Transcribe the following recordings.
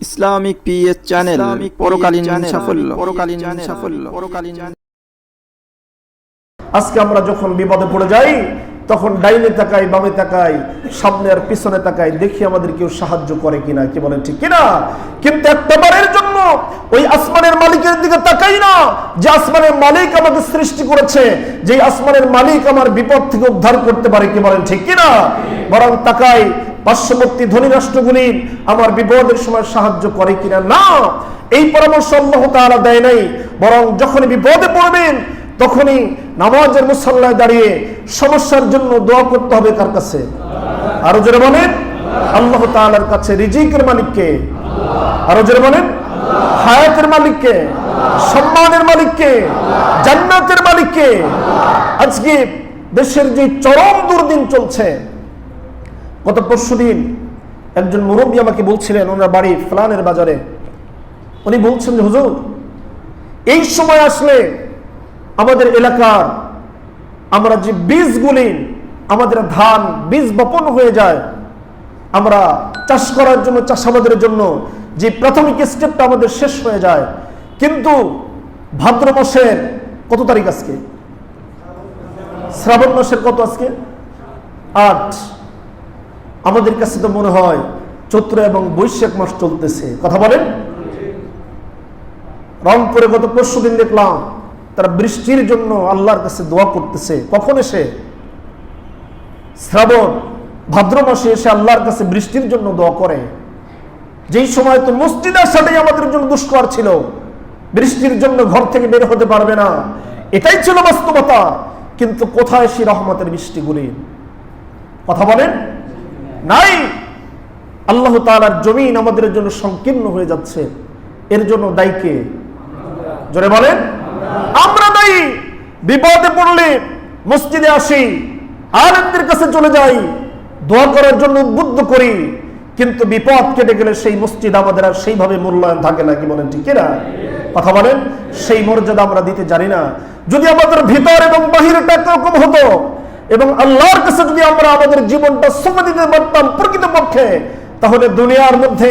Islamic PS channel পরকালীন সাফল্য। পরকালীন সাফল্য। পরকালীন আজকে আমরা যখন বিপদে পড়ে যাই তখন ডাইনে তাকাই বামে তাকাই সামনে আর পিছনে তাকাই দেখি আমাদের কেউ সাহায্য করে কিনা কি বলে ঠিক কিনা? কিন্তু একটা বারের জন্য ওই আসমানের মালিকের দিকে তাকাই না যে আসমানের মালিক আমাকে সৃষ্টি করেছে যে আসমানের মালিক আমার বিপদ থেকে উদ্ধার করতে পারে কি বলেন ঠিক কিনা? বরং তাকাই পার্শ্ববর্তী ধনী রাষ্ট্রগুলি আমার বিপদের সময় সাহায্য করে কিনা? না। এই পরামর্শ আল্লাহ তাআলা দেয় নাই। বরং যখন বিপদে পড়বেন, তখনই নামাজের মুসল্লায় দাঁড়িয়ে সমস্যার জন্য দোয়া করতে হবে কার কাছে। আরও জোরে বলেন, আল্লাহ তাআলার কাছে রিজিকের মালিককে। আরও জোরে বলেন, হায়াতের মালিককে, সম্মানের মালিককে, জান্নাতের মালিককে। আজকে দেশের যে চরম দুর্দিন চলছে গত পরশু দিন একজন মুরব্বী আমাকে বলছিলেন ওনার বাড়ি ফ্লানের বাজারে। উনি বলছেন যে, হুজুর, এই সময় আসলে আমাদের এলাকার আমরা যে বীজগুলি, আমাদের ধান বীজ বপন হয়ে যায়, আমরা চাষ করার জন্য, চাষাবাদের জন্য যে প্রাথমিক স্টেপটা আমাদের শেষ হয়ে যায়, কিন্তু ভাদ্র মাসের কত তারিখ আজকে? শ্রাবণ মাসের কত আজকে? আট। আমাদের কাছে তো মনে হয় চৈত্র এবং বৈশাখ মাস চলতেছে। কথা বলেন? রংপুরে গত পরশু দিন দেখলাম, তারা বৃষ্টির জন্য আল্লাহর কাছে দোয়া করতেছে। কখন এসে? শ্রাবণ, ভাদ্র মাসে এসে আল্লাহর কাছে বৃষ্টির জন্য দোয়া করে। যেই সময় তো মসজিদের সাথেই আমাদের জন্য দুষ্কর ছিল। বৃষ্টির জন্য ঘর থেকে বের হতে পারবে না। এটাই ছিল বাস্তবতা। কিন্তু কোথায় সে রহমতের বৃষ্টিগুলি? কথা বলেন? নাই। আল্লাহ তাআলার জমিন আমাদের জন্য সংকীর্ণ হয়ে যাচ্ছে। এর জন্য দায়ীকে জোরে বলেন। আমরা দায়ী। বিপদে পড়লে মসজিদে আসি আনন্দের কাছে চলে যাই, দোয়া করার জন্য উদ্বুদ্ধ করি। কিন্তু বিপদ কেটে গেলে সেই মসজিদ আমাদের আর সেইভাবে মূল্যায়ন থাকে না, কি বলেন ঠিক কিনা? কথা বলেন, সেই মর্যাদা আমরা দিতে জানি না। যদি আমাদের ভিতর এবং বাহিরটা একরকম হতো এবং আল্লাহর কাছে যদি আমরা আমাদের জীবনটা সময় দিতে পারতাম প্রকৃতপক্ষে তাহলে দুনিয়ার মধ্যে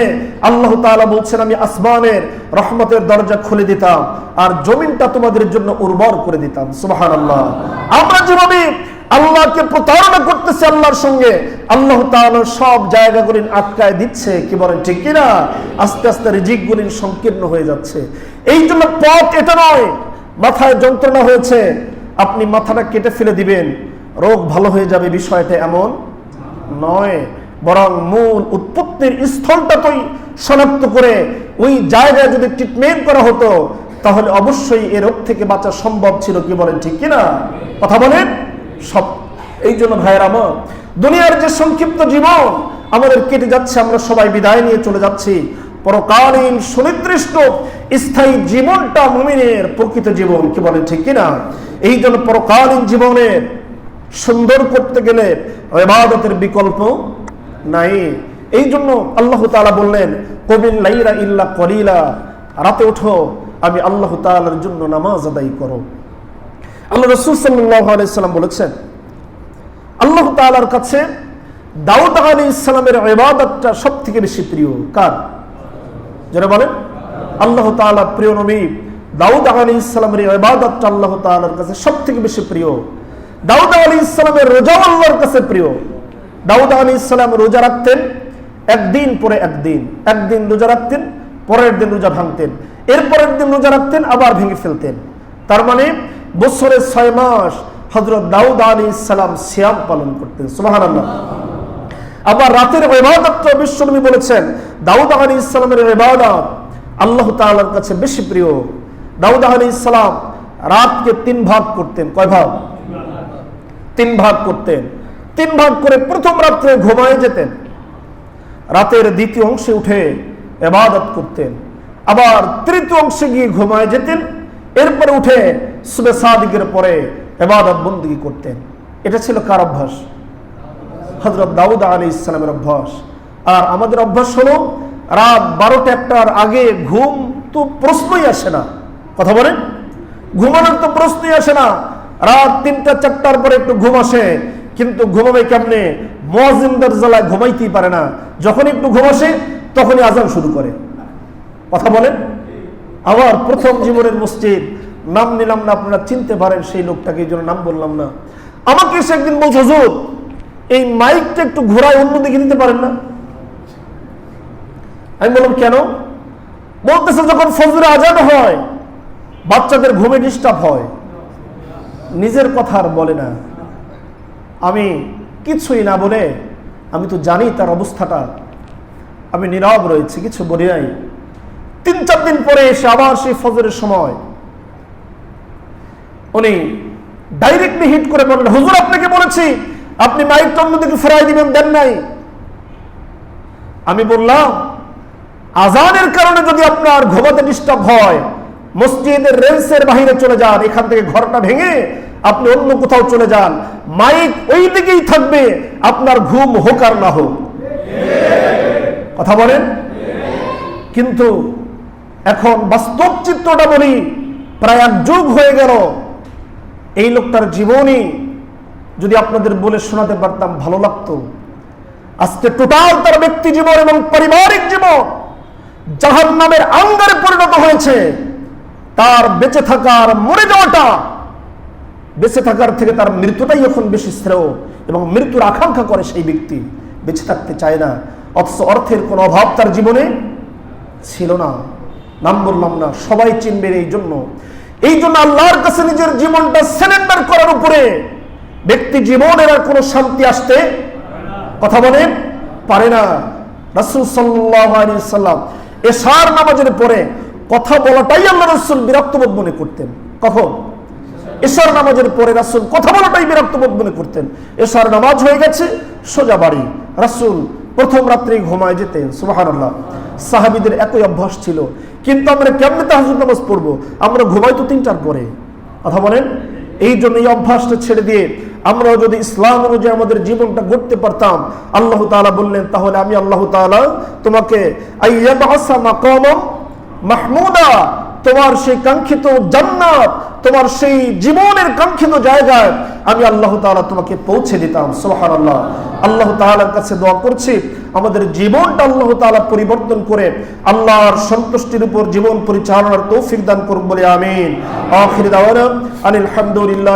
আল্লাহ তাআলা বলছেন, আমি আসমানের রহমতের দরজা খুলে দিতাম আর জমিনটা তোমাদের জন্য উর্বর করে দিতাম। সুবাহান আল্লাহ আমরা যেভাবে আল্লাহকে প্রতারণা করতেছে আল্লাহর সঙ্গে, আল্লাহ তাআলা সব জায়গাগুলি আটকায় দিচ্ছে, কি বলেন, ঠিক কিনা আস্তে আস্তে রিজিকগুলি সংকীর্ণ হয়ে যাচ্ছে। এই জন্য পথ এটা নয়, মাথায় যন্ত্রণা হয়েছে, আপনি মাথাটা কেটে ফেলে দিবেন। রোগ ভালো হয়ে যাবে বিষয়টা এমন নয়, বরং মূল উৎপত্তির স্থলটা তো শনাক্ত করে ওই জায়গায় যদি ট্রিটমেন্ট করা হতো, তাহলে অবশ্যই এ রোগ থেকে বাঁচা সম্ভব ছিল কি বলেন ঠিক কিনা? কথা বলেন? সব। এই জন্য ভাইয়ের আমার, দুনিয়ার যে সংক্ষিপ্ত জীবন আমাদের কেটে যাচ্ছে, আমরা সবাই বিদায় নিয়ে চলে যাচ্ছি। পরকালীন সুনির্দিষ্ট স্থায়ী জীবনটা মুমিনের প্রকৃত জীবন কি বলেন ঠিক কিনা? এই জন্য পরকালীন জীবনের সুন্দর করতে গেলে ইবাদতের বিকল্প নাই। এই জন্য আল্লাহ তাআলা বললেন কবিন লাইরা ইল্লা কলিলা, রাতে ওঠো, আমি আল্লাহ তাআলার জন্য নামাজ আদায় করো। আল্লাহ রসুল আলাইসাল্লাম বলেছেন, আল্লাহ তাআলার কাছে দাউদ আলী ইসলামের ইবাদতটা সব থেকে বেশি প্রিয়। কার? যারা বলেন। আল্লাহ তাআলা প্রিয় নবী, দাউদ আলী ইসলামের ইবাদতটা আল্লাহ তাআলার কাছে সব থেকে বেশি প্রিয়। দাউদ আলী ইসলামের রোজা আল্লাহর কাছে প্রিয়। দাউদ আলী ইসলাম রোজা রাখতেন, একদিন পরে একদিন একদিন রোজা রাখতেন, পরের দিন রোজা ভাঙতেন এর পরের দিন রোজা রাখতেন, আবার ভেঙে ফেলতেন। তার মানে বছরে ছয় মাস হজরত দাউদ আলী ইসলাম সিয়াম পালন করতেন সুবাহান আল্লাহ আবার রাতের ইবাদতটা বিশ্বনবী বলেছেন, দাউদ আলী ইসলামের ইবাদত আল্লাহ তাআলার কাছে বেশি প্রিয়। দাউদ আলী ইসলাম রাতকে তিন ভাগ করতেন, কয় ভাগ? তিন ভাগ করতেন। তিন ভাগ করে প্রথম রাত্রে ঘুমায় যেতেন। রাতের দ্বিতীয় অংশে উঠে এবাদত করতেন। আবার তৃতীয় অংশে গিয়ে ঘুমায় যেতেন। এরপরে উঠে সুবে সাদিকের পরে এবাদত বন্দী করতেন। এটা ছিল কার অভ্যাস? হজরত দাউদ আলী ইসলামের অভ্যাস। আর আমাদের অভ্যাস হলো, রাত বারোটা একটার আগে ঘুম তো প্রশ্নই আসে না। কথা বলেন? ঘুমানোর তো প্রশ্নই আসে না। রাত তিনটা, চারটার পরে একটু ঘুম আসে। কিন্তু ঘুমাবে কেমনে? মজিমদার জ্বালায় ঘুমাইতেই পারে না। যখন একটু ঘুম আসে, তখনই আজান শুরু করে। কথা বলেন? আবার প্রথম জীবনের মসজিদ, নাম নিলাম না, আপনারা চিনতে পারেন সেই লোকটাকে, এই জন্য নাম বললাম না। আমাকে এসে একদিন বলছে, হুজুর, এই মাইকটা একটু ঘোরায় অন্যদিকে নিতে পারেন না? আমি বললাম, কেন? বলতেছে, যখন ফজরে আজান হয়, বাচ্চাদের ঘুমে ডিস্টার্ব হয়। নিজের কথা আর বলে না। আমি কিছুই না বলে আমি তো জানি তার অবস্থাটা। আমি নীরব রয়েছি, কিছু বলি নাই। তিন, চার দিন পরে এসে আবার সেই ফজরের সময় উনি ডাইরেক্টলি হিট করে বললেন, হুজুর, আপনাকে বলেছি, আপনি মাইকটা অন্যদিকে ফেরাই দিবেন, দেন নাই। আমি বললাম, আজানের কারণে যদি আপনার ঘুমাতে ডিস্টার্ব হয় মসজিদের রেন্সের বাহিরে চলে যান, এখান থেকে ঘরটা ভেঙে আপনি অন্য কোথাও চলে যান। মাইক ওই দিকেই থাকবে, আপনার ঘুম হোক আর না হোক। কথা বলেন? কিন্তু এখন বাস্তব চিত্রটা বলি, প্রায় এক যুগ হয়ে গেল, এই লোকটার জীবনই যদি আপনাদের বলে শোনাতে পারতাম, ভালো লাগতো। আজকে টোটাল তার ব্যক্তি জীবন এবং পারিবারিক জীবন জাহান নামের আঙ্গারে পরিণত হয়েছে। তার বেঁচে থাকার মরে যাওয়াটা, বেঁচে থাকার থেকে তার মৃত্যুটাই এখন বেশি শ্রেয় এবং মৃত্যুর আকাঙ্ক্ষা করে সেই ব্যক্তি। বেঁচে থাকতে চায় না। অথচ অর্থের কোনো অভাব তার জীবনে ছিল না। নাম বললাম না, সবাই চিনবেন এই জন্য। এই জন্য আল্লাহর কাছে নিজের জীবনটা সিলিন্ডার করার উপরে ব্যক্তি জীবনের আর কোনো শান্তি আসতে কথা বলে, পারে না। রাসুল সাল্লাম এশার নামাজের পরে কথা বলাটাই আল্লাহ রসুল বিরক্তবোধ মনে করতেন। কখন? এশার নামাজের পরে রাসুল কথা বলাটাই বিরক্তবোধ মনে করতেন। এশার নামাজ হয়ে গেছে, সোজা বাড়ি। রাসুল প্রথম রাত্রে ঘুমায় যেতেন সুবাহান আল্লাহ সাহাবিদের একই অভ্যাস ছিল। কিন্তু আমরা কেমনে তাহাজুদ নামাজ পড়ব? আমরা ঘুমাই তো তিনটার পরে। কথা বলেন? এই জন্য এই অভ্যাসটা ছেড়ে দিয়ে আমরাও যদি ইসলাম অনুযায়ী আমাদের জীবনটা গড়তে পারতাম, আল্লাহ তাআলা বললেন, তাহলে আমি আল্লাহ তাআলা তোমাকে আইয়াবাসা মাকামাম মাহমুদা, তোমার সেই কাঙ্ক্ষিত জান্নাত, তোমার সেই জীবনের কাঙ্ক্ষিত জায়গায় আমি আল্লাহ তাআলা তোমাকে পৌঁছে দিতাম সোহান আল্লাহ আল্লাহ তাআলার কাছে দোয়া করছি, আমাদের জীবনটা আল্লাহ তাআলা পরিবর্তন করে আল্লাহর সন্তুষ্টির উপর জীবন পরিচালনার তৌফিক দান করুন বলে আমিন। আখির দাওয়ানা আনিল হামদুলিল্লাহ